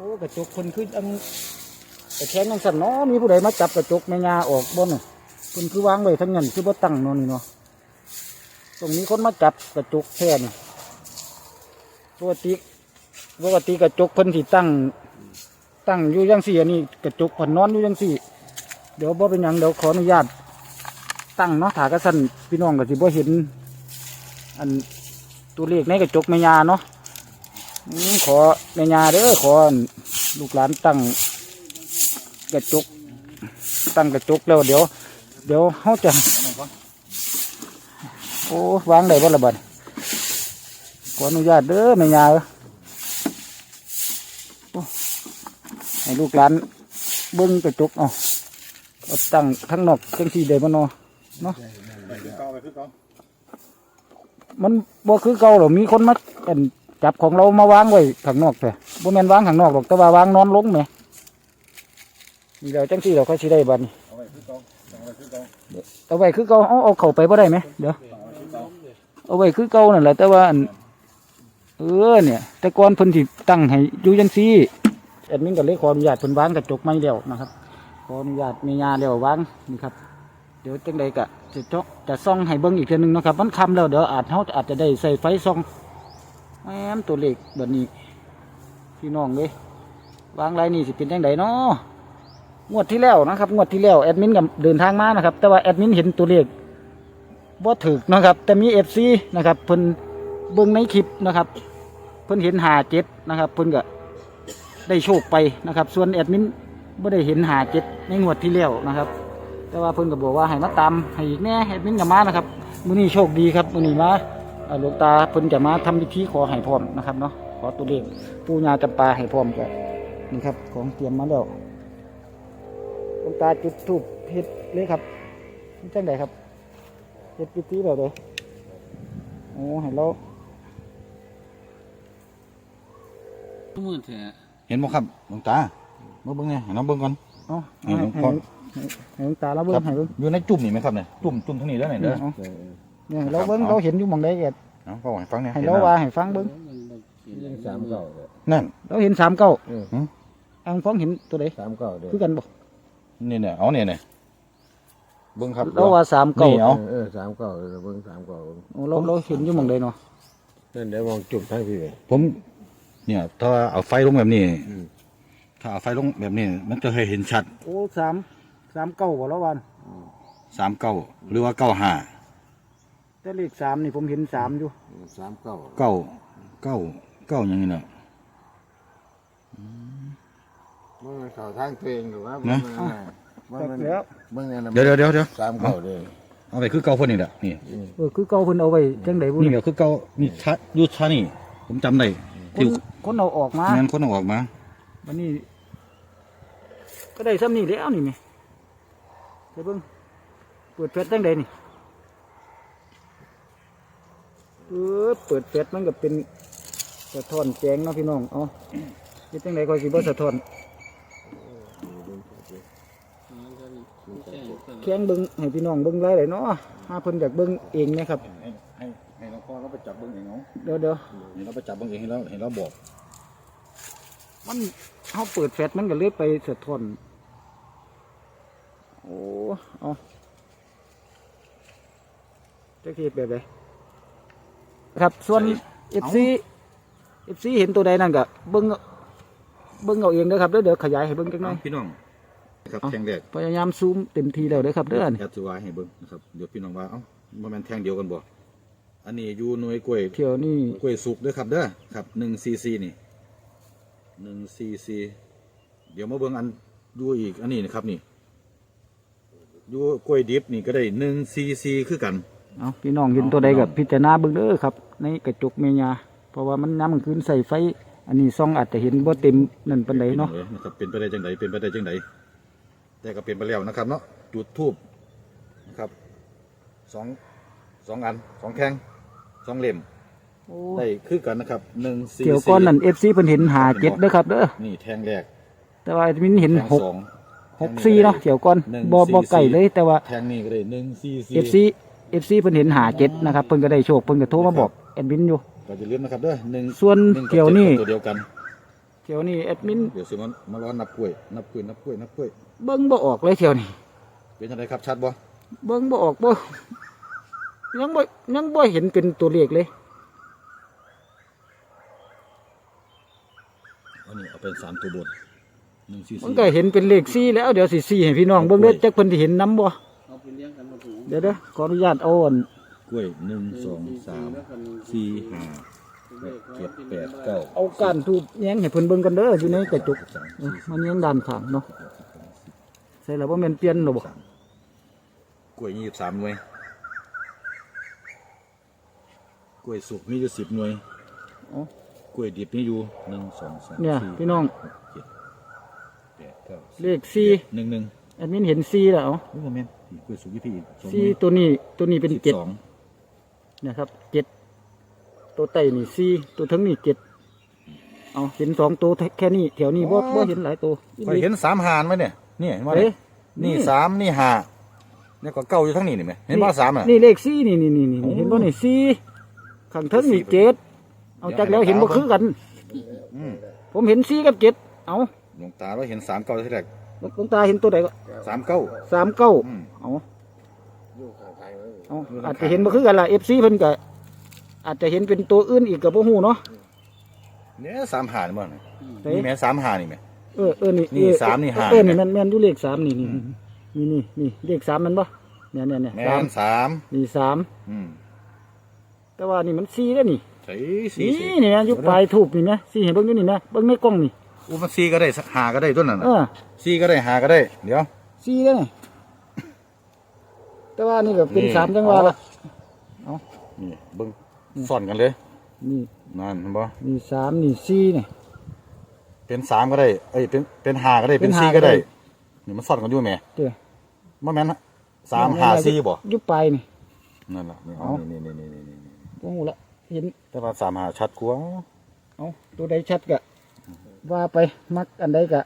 อ้กระจกคนคืออังแต่แข้งนังสั่นเนาะมีผู้ใดมาจับกระจกแม่ยาออกบ่เนคนคือวางไว้ทั้งนั้นคือบ่ตั้งเนาะนี่เนาะตรงนี้คนมาจับกระจกแค่นี่ปกติปกติกระจกเพิ่นสิตั้ง ตั้งอยู่ยังสี่อันนี้กระจกขนนอนอยู่ยังสี่ เดี๋ยวบ่เป็นยังเดี๋ยวขออนุญาตตั้งเนาะถากระสันพี่น้องก็สิบ่เห็น อันตัวเลขในกระจกแม่ยาเนาะ ขอแม่ยาเด้อขอลูกหลานตั้งกระจกตั้งกระจกแล้วเดี๋ยว เดี๋ยวเขาจะ โอ้วางได้บ่ละบัดขออนุญาตเด้อแม่ยาเออให้ลูกหลานเบิ้งกระจกเอาเอาตั้งข้งนอกจังสี่ได้บ่เนาะเนาะมันบ่คือเก่าหรอมีคนมาอั่น จับของเรามาวางไว้ข้างนอกแต่บ่แม่นวางข้างนอกหรอกแต่ว่าวางนอนลงแหมนี่เราจังซี่เราค่อยสิได้บัดนี้เอาไว้คือเก่าเอาไว้คือเก่าเอาไว้คือเอาเข้าไปบ่ได้ไหมเดี๋ยวเอาไว้คือเก่านั่นแหละแต่ว่าเออเนี่ย แต่ก่อนเพิ่นสิตั้งให้อยู่จังซี่แอดมินก็เลยขออนุญาตเพิ่นวางกระจกไม้แล้วนะครับขออนุญาตมีญาแล้ววางนี่ครับ เดี๋ยวจังใดกะจะจะซ่องให้เบิ่งอีกเทื่นึงนะครับมันคำแล้วเดี๋ยวอาจเฮาอาจจะได้ใส่ไฟซ่อง แหมตัวเลขแบบนี้ พี่น้องเลยวางไรนี่สิเป็นจังใดเนาะงวดที่แล้วนะครับ งวดที่แล้วแอดมินกับเดินทางมานะครับ แต่ว่าแอดมินเห็นตัวเลขบ่าถึกนะครับ แต่มีเอฟซีนะครับเพิ่นเบิ่งในคลิปนะครับ เพิ่นเห็นหาเจ็ดนะครับ เพิ่นก็ได้โชคไปนะครับ ส่วนแอดมินบ่ได้เห็นหาเจ็ดในงวดที่แล้วนะครับ แต่ว่าเพิ่นก็บอกว่าให้มาตามให้อีกแน่แอดมินก็มานะครับมือนี้โชคดีครับมือนี้มา หลวงตาเพิ่นจะมาทำพิธีขอให้พร้อมนะครับเนาะขอตัวเลขปู่ย่าจำปาให้พร้อมก็นี่ครับ ของเตรียมมาแล้วหลวงตาจุดธูปเฮ็ดเลยครับนี่จังไดครับเฮ็ดพิธีแบบใดโอ้ให้เรามือเถอะเห็นบ่ครับหลวงตามาเบิ่งเนี่ยให้น้องเบิ่งก่อนเอาให้ให้หลวงให้พ่อให้ให้หลวงตาเราเบิ่งให้เบิ่งอยู่ในจุ่มนี่ไหมครับเนี่ยจุ่มจุ่มทั้งนี้แล้วเนี่ยเด้อ เอาเนี่ยเราเบิ่งเราเห็นอยู่หม่องใดแกเอาก็ให้ฟังเนี่ยให้เราว่าให้ฟังเบิ่งสามเก้านั่น เราเห็นสามเก้าหืออังฟ้องเห็นตัวใดสามเก้าเด้อคือกันบ่นี่เนี่ยเอาเนี่ยเนี่ยเบิ่งครับเราว่าสามเก้านี่เอาเออสามเก้าเออเบิ่งสามเก้าโอ้เราเราเห็นอยู่หม่องใดเนาะนั่นเดี๋ยวมองจุ่มทั้งพี่ผมเนี่ยถ้าเอาไฟลงแบบนี้อืมถ้าเอาไฟลงแบบนี้ มันจะให้เห็นชัด โอ้สามสามเก้าบ่แล้ววันสามเก้าหรือว่าเก้าห้า แต่เลขสามนี่ผมเห็นสามอยู่สามเก้าเก้าเก้าเก้าอย่างนี้เนาะมันเข้าทางตัวเองหรือว่านะมันจัมันกแล้วมันนั่นน่ะเดี๋ยวเดี๋ยวเดี๋ยวเดี๋ยวสามเก้าเด้อเอาไปคือเก้าคนนี่แหละนี่เออคือเก่าเพิ่นเอาไว้จังไดบุนี่เดี๋ยวคือเก้านี่ชะอยุชานี่ ผมจำได้คที่นคนเอาออกมางั้นคนเอาออกมาวันนี้ ก็ได้ซ้ำนี่แล้วนี่แม่เดี๋ยวเบิ่งเปิดแฟลชจังไดนี่ เออเปิดแฟลชมันก็เป็นสะท้อนแสงเนาะพี่น้องเอ๋อเฮ็ดจังไดก็สิบ่สะท้อนแข้งเบิ้งให้พี่น้องเบิ้งไรเลยเนาะหาเพิ่นอยากเบิ้งเองนะครับ ให้ให้ให้น้องพ่อเราไปจับเบิ้งเองเนาะเดี๋ยวเดี๋ยวเห็นเราไปจับเบิ้งเองให้เราเห็นเราบอก มันเขาเปิดแฟลชมันก็เลยไปสะท้อนโอ้เอาจะคิดแบบไหน ครับ ส่วนเอฟซีเอฟซีเห็นตัวใดนั่นก็เบิ้งเบิ้งเอาเองเด้อครับเดี๋ยวเดี๋ยวขยายให้เบิ้งจังหน่อยพี่น้องครับเอาแทงแรกพยายามซูมเต็มทีแล้วเด้อครับเด้อแอดสิวายให้เบิ้งนะครับเดี๋ยวพี่น้องว่าเอ้ามันเป็นแทงเดียวกันบ่อันนี้อยู่หน่วยกล้วยเที่ยวนี่กล้วยสุกเด้อครับเด้อครับหนึ่งซีซีนี่หนึ่งซีซีเดี๋ยวมาเบิ้งอันดูอีกอันนี้นะครับนี่อยู่กล้วยดิบนี่ก็ได้หนึ่งซีซีคือกัน เอาพี่น้องเห็นตัวใดกับพิจารณาเบิ่งเด้อครับ ในกระจกเมียาเพราะว่ามันน้ำมันคืนใส่ไฟ อันนี้ซองอาจจะเห็นบ่เต็มนั่นปานใดเนาะออนะครับเป็นไปได้จังไดเป็นไปได้จังไดแต่ก็เป็นไปแล้วนะครับเนาะจุดทูบนะครับสองสองอันสองแข้งสองเล่มได้คือกันนะครับหนึ่งสี่เกี่ยวก้อนนั่น FC เพิ่นเห็นหาเจ็ดเด้อครับเด้อนี่แทงแรกแต่ว่ามินเห็นแทงหกสองหกสี่เนาะเกี่ยวก้อนหนึ่งบ่สี่บ่ไก่สี่เลยแต่ว่าแทงนี่ก็ได้หนึ่งสี่สี่ FC FC เพิ่นเห็นหาเจ็ดนะครับเพิ่นก็ได้โชคเพิ่นก็โทรมาบอกแอดมินอยู่ ก็จะลืมนะครับเด้อหนึ่งส่วนหนึ่งบเกี่ยวนี่จ็ดตัวเดียวกันเที่ยวนี้แอดมินเดี๋ยวสิมันมาร้อนนับกล้วย นับกล้วย นับกล้วย นับกล้วย เบิ่งบ่ออกเลยเที่ยวนี้เป็นยังไงครับชัดบ่ เบิ่งบ่ออกบ่ยังบ่ยังบ่เห็นเป็นตัวเลขเลยอันนี้เอาเป็นสามตัวบนหนึ่งสี่มันสี่ก็เห็นเป็นเลข4แล้วเดี๋ยวสิ4ให้พี่น้องเบิ่งเด้อจักเพิ่นสิเห็นนํบ่ เดี๋ยวเด้อขออนุญาตเอาอันกล้วยหนึ่งสองสามสี่ห้าหกเจ็ดแปดเก้าเอาก้านทูบแยงให้เพิ่นเบิ่งกันเด้ออยู่ในกระจกสามเออมันยังด้านข้างเนาะใส่แล้วบ่แม่นเปลี่ยนหรอบ่กล้วยยี่สิบสามหน่วยกล้วยสุกมีอยู่สิบหน่วยอ๋อกล้วยดิบมีอยู่หนึ่งสองสามเนี่ย สี่พี่น้องหกเจ็ดแปดเก้าสิบเลข4หนึ่งหนึ่งแอดมินเห็น4แล้วโอ้โหแม่นอีก กล้วยสุกยี่พี่อีกสองหสี่น่วยตัวนี้ตัวนี้เป็นสิบเจ็ด สองนะครับเจ็ดตัวไตนี่สี่ตัวทั้งนี่เจ็ดเอาเห็นสองตัวแค่นี้แถวนี้บ่บ่เห็นหลายตัวไปเห็นสามหานไหมเนี่ยนี่เห็นไหมเอ๊ะนี่ สามนี่ห้าเนี่ยก็เก้าอยู่ทั้งนี้นี่ไหมเห็นว่าสามอะ นี่เลขสี่นี่นี่นี่นี่โอ้เห็นบ่นี่สี่ข้างเทิงนี่สี่เจ็ดเอาเดี๋ยวจากแล้วให้เห็นบ่ตาคือกัน อืม ผมเห็นสี่กับเจ็ดเอาหลวงตาเราเห็นสามเก้าที่แรก หลวงตาเห็นตัวใดก็สามเก้าสามเก้าอืมเอาอยู่ข้างทางเลยเอาอาจจะเห็นบ่คือกันล่ะ FC เพิ่นก็อาจจะเห็นเป็นตัวอื่นอีกก็บ่ฮู้เนาะเนี่ยสามหานี่มั้งเฮ้นี่แม่สามหานี่แม่ เออเออนี่นี่เออสามนี่ห้า เออนี่แม่นแม่นอยู่เลขสามนี่นี่นี่นี่นี่เลขสามแมันบ่เนี่ยเนี่ยเนี่ยแม่สามนสามนี่สามอืมแต่ว่านี่มันสี่แล้วนี่ใช่สี่นี่สี่นี่นะอยู่ปลายทูบนี่นะสี่เห็นเบิ่งอยู่นี่นะเบิ่งในกล้องนี่ อู้มันสี่ก็ได้หาก็ได้ต้นนั้นเอน่ะอสี่ก็ได้หาก็ได้ เดี๋ยวสี่แล้วนี่แต่ว่านี่ก็เป็นนี่สามจังหวะละนี่เบิ้งซ่อนกันเลยนี่นั่นเห็นบ่นี่สามนี่สี่นี่ เป็นสามก็ได้เอ้ยเป็นเป็นหาก็ได้เป็เป็นนห้าสี่ก็ก็ได้ได้ นี่มันซ่อนกันอยู่แม่เด้อบ่แม่นสามหาสี่บ่อยู่ปลายนี่นั่นล่ะนี่เอานี่นี่นี่นี่นี่นี่บ่ฮู้ละเห็นแต่ว่าสามหาชัดกว่า เอาตัวใดชัดก็ ว่าไปมักอันใดก็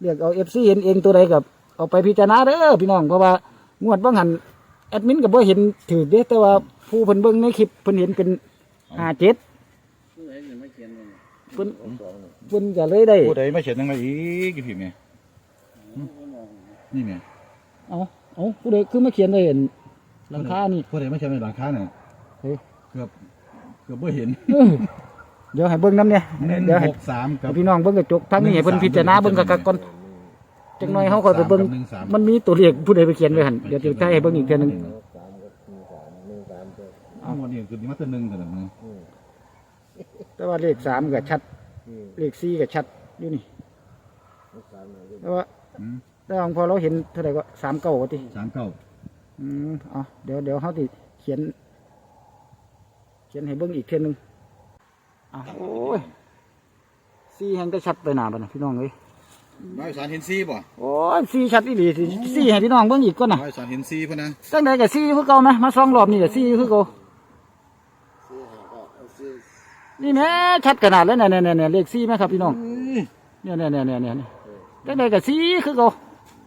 เลือกเอา FC เห็นเองตัวใดก็เอาไปพิจารณาเด้อพี่น้องเพราะว่างวดบางหันแอดมินก็บ่เห็นถือเด้แต่ว่าผู้เพิ่นเบิ่งในคลิปเพิ่นเห็นเป็น57เพิ่นเพิ่นก็เลยได้ผู้ใดมาเขียนยังไงอีกอีพี่แม่หึนี่แม่เอาเอาผู้ใดคือมาเขียนได้เห็นหลังคานี่ผู้ใดมาเขียนในหลังคาเนี่ยเฮ้ยเกือบเกือบบ่เห็น เออเดี๋ยวให้เบิ่งน้ำเนี่ยเดี๋ยวให้หกสามกับให้พี่น้องเบิ่งกระจกทั้งนี้ให้เพิ่นพิจารณาเบิ่งกักๆก่อนจักหน่อยเฮาค่อยไปเบิ่งหนึ่งสามมันมีตัวเลขผู้ใดไปเขียนไว้หั่นเดี๋ยวจะให้เบิ่งอีกเทื่อหนึงสามกับสี่สามหนึ่งสามเจ็ดอ้าววันนี้คือนี่มาแต่หนึ่งแต่หนึ่งอืมแต่ว่าเลขสามก็ชัดอืมเลขสี่ก็ชัดอยู่นี่สามเลยแต่ว่าแต่ว่าพอเราเห็นเท่าไหร่ก็สามเก้าว่าติสามเก้าอืมเอาเดี๋ยวเดี๋ยวเฮาสิเขียน เขียนให้เบิ่งอีกเทื่อหนึง อ้าวโอ้ยสี่แห่งก็ชัดไปหน้าบัดน่ะพี่น้องเอ้ยร้อยสารเห็นซีบ่โอ้ยสี่ชัดอีหลีสิสี่ให้พี่น้องเบิ่งอีกก่อนน่ะร้อยสารเห็นซีพ่นนะตั้งแต่กับสี่คือเก่านะมาสองรอบนี่กับสี่คือเก่าสี่ห้าก็เอาสี่นี่แม่ชัดขนาดแล้วเนี่ยเนี่ยเนี่ยเลขสี่ไหมครับพี่น้องเนี่ยเนี่ยเนี่ยเนี่ยเนี่ยตั้งแต่กับสี่คือเก่า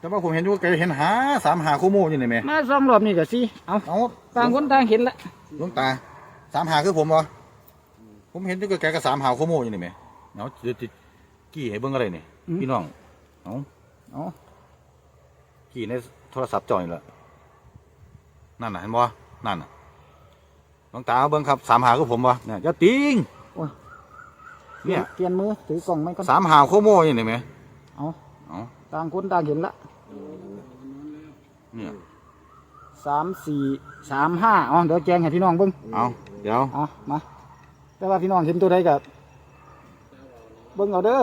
แต่ว่าผมเห็นอยู่ไกลเห็นหาสามหาคู่โม่อยู่นี่แม่มาสองรอบนี่กับสี่เอาเอาต่างคนต่างเห็นละหลวงตาสามหาคือผมบ่ ผมเห็นอยู่ไกลๆกับสามหาคู่โม่อยู่นี่แม่เอาเดี๋ยวจะกี่ให้เบิ่งอะไรนี่พี่น้องเอาเอากี่ในโทรศัพท์จอยละนั่นน่ะเห็นบ่นั่นน่ะหลวงตาเอาเบิ่งครับสามหาคือผมบ่เนี่ยอย่าติงโอ้ย เนี่ยเปลี่ยนมือถือกล่องไม่ก่อนสามหาคู่โม่อยู่นี่แม่เอาเอาต่างคนต่างเห็นละเนี่ยสามสี่สามห้าอ๋อเดี๋ยวแจ้งให้พี่น้องเบิ่งเอาเดี๋ยว เอามา แต่ว่าพี่น้องเห็นตัวใดกับเบิ่งเอาเด้อ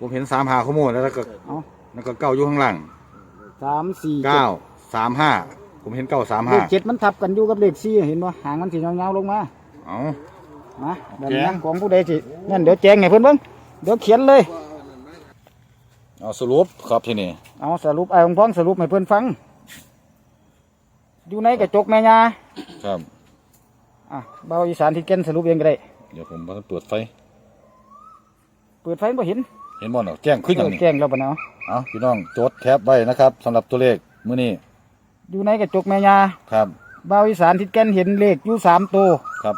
ผมเห็นสามหาคู่โม่แล้วก็เอาแล้วก็เก้าอยู่ข้างล่างสามสี่เจ็เก้าดสามห้าผมเห็นเก้าสามเลห้าขเจ็ดมันทับกันอยู่กับเลขสี่เห็นบ่หางมันสีเงาๆลงมาเอามาแบบแจ้นั้งนของผู้ใดสินั่นเดี๋ยวแจ้งให้เพิ่นเบิ่งเดี๋ยวเขียนเลยเอาสรุปครับที่นี่เอาสรุปไอ้ของพ้องสรุปให้เพิ่นฟังอยู่ในกระจกแม่ยาครับอะเบาอีสานที่เก่นสรุปเองก็ได้เดี๋ยวผมมาเปิดไฟ เปิดไฟบ่เห็น เห็นบ่เนาะแจ้งขึ้นอย่างเออนี้แจ้งแล้วบ่เนาะเอาพี่น้องจดแคปไว้นะครับสำหรับตัวเลขมื้อนี้ อยู่ในกระจกแม่ยาครับเบาอีสานที่เก่นเห็นเลขอยู่สามตัวครับ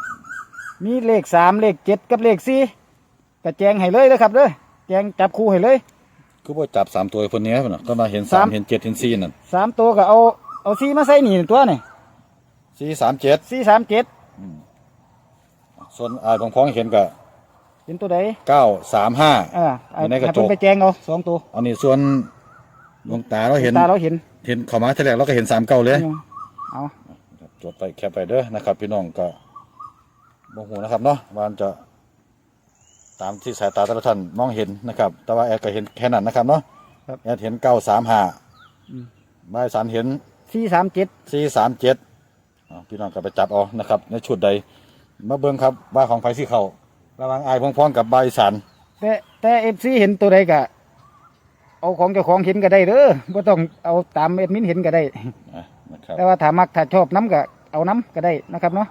มีเลขสามเลขเจ็ดกับเลขสี่ก็แจ้งให้เลยนะครับเด้อแจงจับคู่ให้เลย คือว่าจับสามตัวคนนี้ครับเนาะก็มาเห็นสาสามมเห็นเจ็ดเห็นสี่นั่นสามตัวก็เอาเอาซีมาใส่นี่ตัวนี่สี่สามเจ็ดซีสามเจ็ด ส่วนอ่าของพ้องเห็นก็เป็นตัวใดเก้าสามห้า อ่าเอาอยู่ในกระจก ให้เพิ่นไปแจงเอาสองตัวอันนี้ส่วนดวงตาเราเห็นตาเราเห็นเห็นเข้ามาทีแรกเราก็เห็นสามเก้าเลย เอาจดไปแคปไปเด้อนะครับ พี่น้องก็บ่หูนะครับเนาะว่ามันจะตามที่สายตาแต่ละท่านมองเห็นนะครับ แต่ว่าแอดก็เห็นแค่นั้นนะครับเนาะแอดเห็นเก้าสามห้าบายสันเห็นซีสามเจ็ดสี่สามเจ็ดพี่น้องก็ไปจับเอานะครับ ในชุดใด มาเบิ่งครับว่าของไฟที่เขาระหว่างอายพองๆกับบายสันแต่แต่เอฟซีเห็นตัวใดก็เอาของเจ้าของเห็นก็ได้เด้อบ่ต้องเอาตามเอ็ดมินเห็นก็ได้อะนะครับ แต่ว่าถ้ามักถ้าชอบน้ำก็เอาน้ำก็ได้นะครับเนาะ